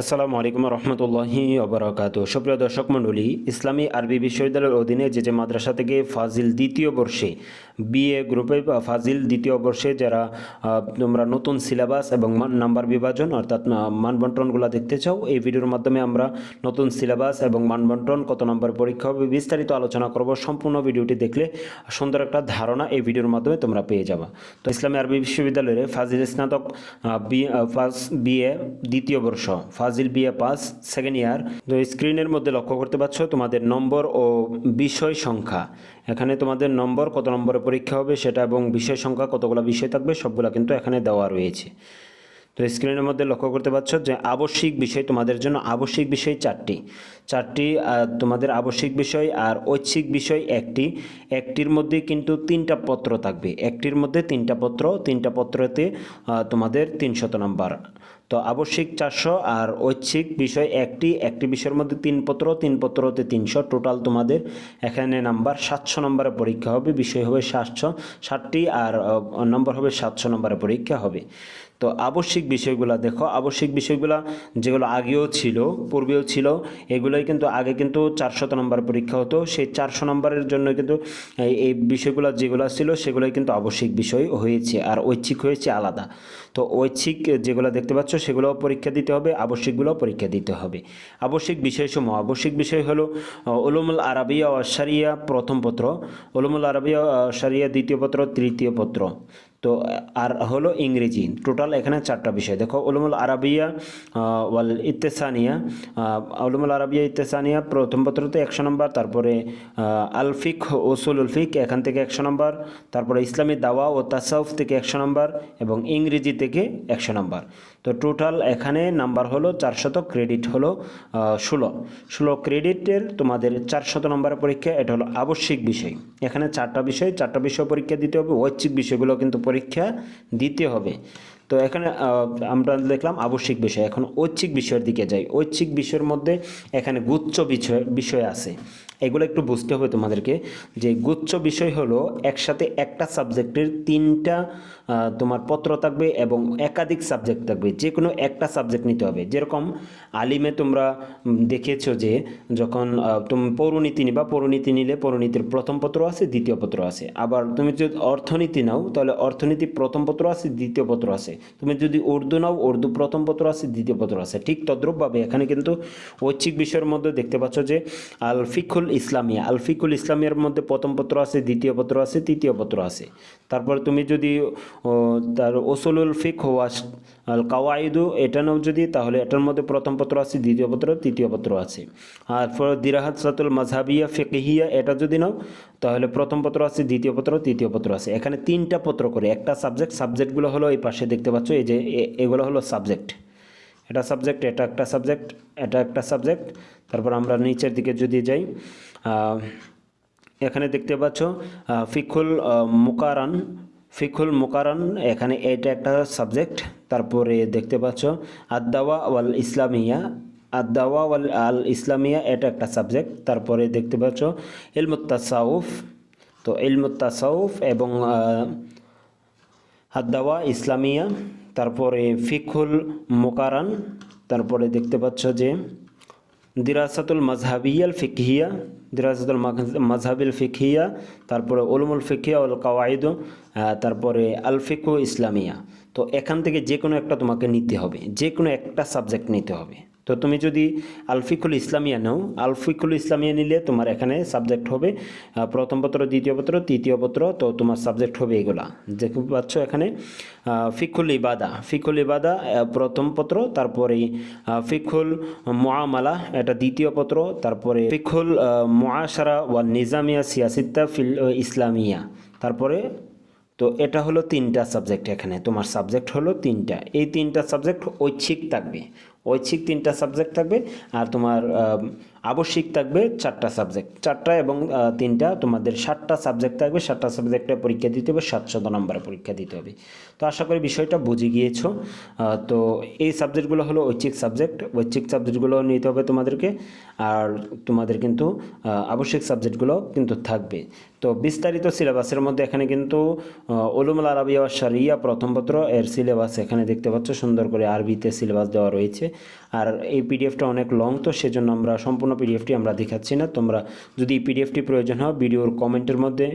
আসসালামু আলাইকুম রহমতুল্লাহি অবরাকাত সুপ্রিয় দর্শক মণ্ডলী, ইসলামী আরবি বিশ্ববিদ্যালয়ের অধীনে যে যে মাদ্রাসা থেকে ফাজিল দ্বিতীয় বর্ষে বিএ গ্রুপে বা ফাজিল দ্বিতীয় বর্ষে যারা তোমরা নতুন সিলেবাস এবং নাম্বার বিভাজন, অর্থাৎ মানবন্টনগুলো দেখতে চাও, এই ভিডিওর মাধ্যমে আমরা নতুন সিলেবাস এবং মানবন্টন, কত নম্বর পরীক্ষা হবে, বিস্তারিত আলোচনা করব, সম্পূর্ণ ভিডিওটি দেখলে সুন্দর একটা ধারণা এই ভিডিওর মাধ্যমে তোমরা পেয়ে যাবা। তো ইসলামী আরবি বিশ্ববিদ্যালয়ের ফাজিল স্নাতক বি বিএ দ্বিতীয় বর্ষ ফাজিল বিএ পাস সেকেন্ড ইয়ার তো স্ক্রিনের মধ্যে লক্ষ্য করতে পারছ, তোমাদের নম্বর ও বিষয় সংখ্যা। এখানে তোমাদের নম্বর, কত নম্বরে পরীক্ষা হবে সেটা এবং বিষয় সংখ্যা, কতগুলো বিষয় থাকবে, সবগুলো কিন্তু এখানে দেওয়া রয়েছে। তো স্ক্রিনের মধ্যে লক্ষ্য করতে পারছ যে আবশ্যিক বিষয় তোমাদের জন্য, আবশ্যিক বিষয় চারটি। চারটি তোমাদের আবশ্যিক বিষয় আর ঐচ্ছিক বিষয় একটি। একটির মধ্যে কিন্তু তিনটা পত্র থাকবে। একটির মধ্যে তিনটা পত্র, তিনটা পত্রতে তোমাদের তিনশত নাম্বার। তো আবশ্যিক চারশো আর ঐচ্ছিক বিষয় একটি। একটি বিষয়ের মধ্যে তিন পত্র, তিন পত্রতে তিনশো। টোটাল তোমাদের এখানে নাম্বার সাতশো নম্বরের পরীক্ষা হবে, বিষয় হবে সাতশো। ষাটটি আর নম্বর হবে সাতশো নম্বরের পরীক্ষা হবে। তো আবশ্যিক বিষয়গুলো দেখো। আবশ্যিক বিষয়গুলো যেগুলো আগেও ছিল, পূর্বেও ছিল, এগুলোই কিন্তু আগে কিন্তু চারশত নম্বর পরীক্ষা হতো। সেই চারশো নম্বরের জন্য কিন্তু এই- এই বিষয়গুলো যেগুলো ছিল, সেগুলোই কিন্তু আবশ্যিক বিষয় হয়েছে। আর ঐচ্ছিক হয়েছে আলাদা। তো ঐচ্ছিক যেগুলো দেখতে পাচ্ছ সেগুলো পরীক্ষা দিতে হবে আবশ্যিকগুলো পরীক্ষা দিতে হবে। আবশ্যিক বিষয়সমূহ আবশ্যিক বিষয় হলো উলুমুল আরবিয়া ও সারিয়া প্রথম পত্র, উলুমুল আরবিয়া সারিয়া দ্বিতীয় পত্র, তৃতীয় পত্র। তো আর হলো ইংরেজি, টোটাল এখানে চারটা বিষয়। দেখো, উলুমুল আরবিয়া ওয়াল ইত্তেসানিয়া উলুমুল আরবিয়া ইত্তেসানিয়া প্রথম পত্রতে একশো নম্বর, তারপরে আলফিক ওসুল উলফিক এখান থেকে একশো নম্বর, তারপরে ইসলামী দাওয়া ও তাসাউফ থেকে একশো নম্বর এবং ইংরেজি থেকে একশো নম্বর। তো টোটাল এখানে নাম্বার হলো চারশত ক্রেডিট হলো ষোলো। ষোলো ক্রেডিটের তোমাদের চারশত নম্বরের পরীক্ষা, এটা হলো আবশ্যিক বিষয়। এখানে চারটা বিষয় চারটা বিষয় পরীক্ষা দিতে হবে, ঐচ্ছিক বিষয়গুলো কিন্তু পরীক্ষা দিতে হবে। তো এখানে আমরা দেখলাম আবশ্যিক বিষয়, এখন ঐচ্ছিক বিষয়ের দিকে যাই। ঐচ্ছিক বিষয়ের মধ্যে এখানে গুচ্ছ বিষয় বিষয় আছে। এগুলো একটু বুঝতে হবে তোমাদেরকে, যে গুচ্ছ বিষয় হলো একসাথে একটা সাবজেক্টের তিনটা তোমার পত্র থাকবে এবং একাধিক সাবজেক্ট থাকবে। যে কোনো একটা সাবজেক্ট নিতে হবে। যেরকম আলিমে তোমরা দেখেছ যে যখন তুমি, পৌরনীতি নিবা, পৌরনীতি নিলে পৌরনীতির প্রথম পত্র আছে দ্বিতীয় পত্র আছে আবার তুমি যদি অর্থনীতি নাও, তাহলে অর্থনীতি প্রথম পত্র আছে দ্বিতীয় পত্র আছে তুমি যদি উর্দু নাও, উর্দু প্রথম পত্র আছে দ্বিতীয় পত্র আছে ঠিক তদ্রূপভাবে এখানে কিন্তু ঐচ্ছিক বিষয়ের মধ্যে দেখতে পাচ্ছ যে আল ফিকুল ইসলামিয়া, আল ফিকুল ইসলামিয়ার মধ্যে প্রথম পত্র আছে দ্বিতীয় পত্র আছে তৃতীয় পত্র আছে তারপর তুমি যদি তার ওসুলুল ফিক ওয়াস আল কাওয়াইদু এটা নাও যদি, তাহলে এটার মধ্যে প্রথম পত্র আছে, দ্বিতীয় পত্র, তৃতীয় পত্র আছে। আর পর দিরাহাত সাতুল মাঝহাবিয়া ফিকহিয়া, এটা যদি নাও, তাহলে প্রথম পত্র আছে, দ্বিতীয় পত্র, তৃতীয় পত্র আছে। এখানে তিনটা পত্র করে, একটা সাবজেক্ট সাবজেক্টগুলো হলো এই পাশে দেখতে পাচ্ছ, এই যে এগুলো হলো সাবজেক্ট এটা সাবজেক্ট এটা একটা সাবজেক্ট এটা একটা সাবজেক্ট তারপর আমরা নিচের দিকে যদি যাই এখানে দেখতে পাচ্ছ ফিকুল মুকারান ফিকুল মুকারান এখানে এটা একটা সাবজেক্ট তারপরে দেখতে পাচ্ছ আদাওয়া ওয়াল ইসলামিয়া আদাওয়া ওয়াল আল ইসলামিয়া এটা একটা সাবজেক্ট তারপরে দেখতে পাচ্ছ ইলমুত্তাসাউফ তো ইলমুত্তাসাউফ এবং আহ, হাদ্দাওয়া ইসলামিয়া তারপরে ফিকুল মোকারান তারপরে দেখতে পাচ্ছ যে দিরাসাতুল মাজহাবিয়াল ফিকহিয়া, দিরাসাতুল মাজহাবিল ফিকহিয়া, তারপরে ওলমুল ফিকিয়া উল কাওয়াইদ তারপরে আল ফিকু ইসলামিয়া। তো এখান থেকে যে কোনো একটা তোমাকে নিতে হবে যে কোনো একটা সাবজেক্ট নিতে হবে। তো তুমি যদি আলফিকুল ইসলামিয়া নাও আলফিকুল ইসলামিয়া নিলে তোমার এখানে সাবজেক্ট হবে প্রথম পত্র দ্বিতীয় পত্র তৃতীয় পত্র তো তোমার সাবজেক্ট হবে এগুলা। দেখতে পাচ্ছ এখানে ফিকুল ইবাদা। ফিকুল ইবাদা প্রথম পত্র তারপরে ফিকুল মুআমালা এটা দ্বিতীয় পত্র তারপরে ফিকুল আহ, মুআশারা ওয়া নিজামিয়া সিয়াসিত্তা ফিল ইসলামিয়া। তারপরে তো এটা হলো তিনটা সাবজেক্ট এখানে। তোমার সাবজেক্ট হলো তিনটা। এই তিনটা সাবজেক্ট ঐচ্ছিক থাকবে। ঐচ্ছিক তিনটা সাবজেক্ট থাকবে আর তোমার আবশ্যিক থাকবে চারটা সাবজেক্ট চারটা এবং তিনটা, তোমাদের সাতটা সাবজেক্ট থাকবে, সাতটা সাবজেক্টে পরীক্ষা দিতে হবে, সাতশত নম্বরে পরীক্ষা দিতে হবে। তো আশা করি বিষয়টা বুঝে গিয়েছো। তো এই সাবজেক্টগুলো হলো ঐচ্ছিক সাবজেক্ট ঐচ্ছিক সাবজেক্টগুলো নিতে হবে তোমাদেরকে, আর তোমাদের কিন্তু আবশ্যিক সাবজেক্টগুলো কিন্তু থাকবে। তো বিস্তারিত সিলেবাসের মধ্যে এখানে কিন্তু ওলুমুল আরবিয়া সারিয়া প্রথম পত্র এর সিলেবাস এখানে দেখতে পাচ্ছ। সুন্দর করে আরবিতে সিলেবাস দেওয়া রয়েছে। আর এই পিডিএফটা অনেক লং তো সেজন্য আমরা সম্পূর্ণ পিডিএফটি আমরা দেখাচ্ছি না। তোমরা যদি পিডিএফটি প্রয়োজন হয়, ভিডিওর কমেন্টের মধ্যে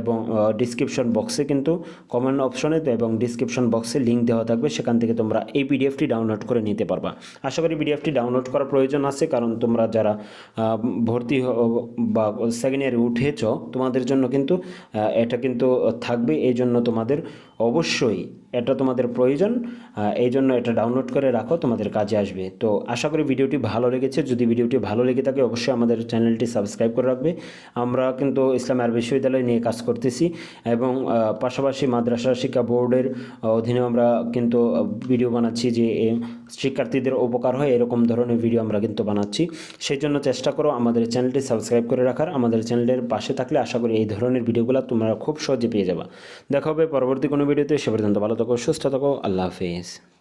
এবং ডিসক্রিপশন বক্সে কিন্তু কমেন্ট অপশনে এবং ডিসক্রিপশন বক্সে লিঙ্ক দেওয়া থাকবে, সেখান থেকে তোমরা এই পিডিএফটি ডাউনলোড করে নিতে পারবা। আশা করি পিডিএফটি ডাউনলোড করার প্রয়োজন আছে, কারণ তোমরা যারা ভর্তি বা সেকেন্ড ইয়ারে উঠেছ, তোমাদের জন্য কিন্তু এটা কিন্তু থাকবে। এই জন্য তোমাদের অবশ্যই এটা তোমাদের প্রয়োজন এই জন্য এটা ডাউনলোড করে রাখো, তোমাদের কাজে আসবে। তো আশা করি ভিডিওটি ভালো লেগেছে। যদি ভিডিওটি ভালো লেগে থাকে, অবশ্যই আমাদের চ্যানেলটি সাবস্ক্রাইব করে রাখবে। আমরা কিন্তু ইসলাম আরবি বিশ্ববিদ্যালয় নিয়ে কাজ করতেছি এবং পাশাপাশি মাদ্রাসা শিক্ষা বোর্ডের অধীনে আমরা কিন্তু ভিডিও বানাচ্ছি যে শিক্ষার্থীদের উপকার হয়, এরকম ধরনের ভিডিও আমরা কিন্তু বানাচ্ছি। সেই জন্য চেষ্টা করো আমাদের চ্যানেলটি সাবস্ক্রাইব করে রাখার। আমাদের চ্যানেলের পাশে থাকলে আশা করি এই ধরনের ভিডিওগুলো তোমরা খুব সহজে পেয়ে যাবা। দেখা হবে পরবর্তী কোনো ভিডিওতে। সে পর্যন্ত ভালো থাকো, সুস্থ থাকো, আল্লাহ হাফিজ।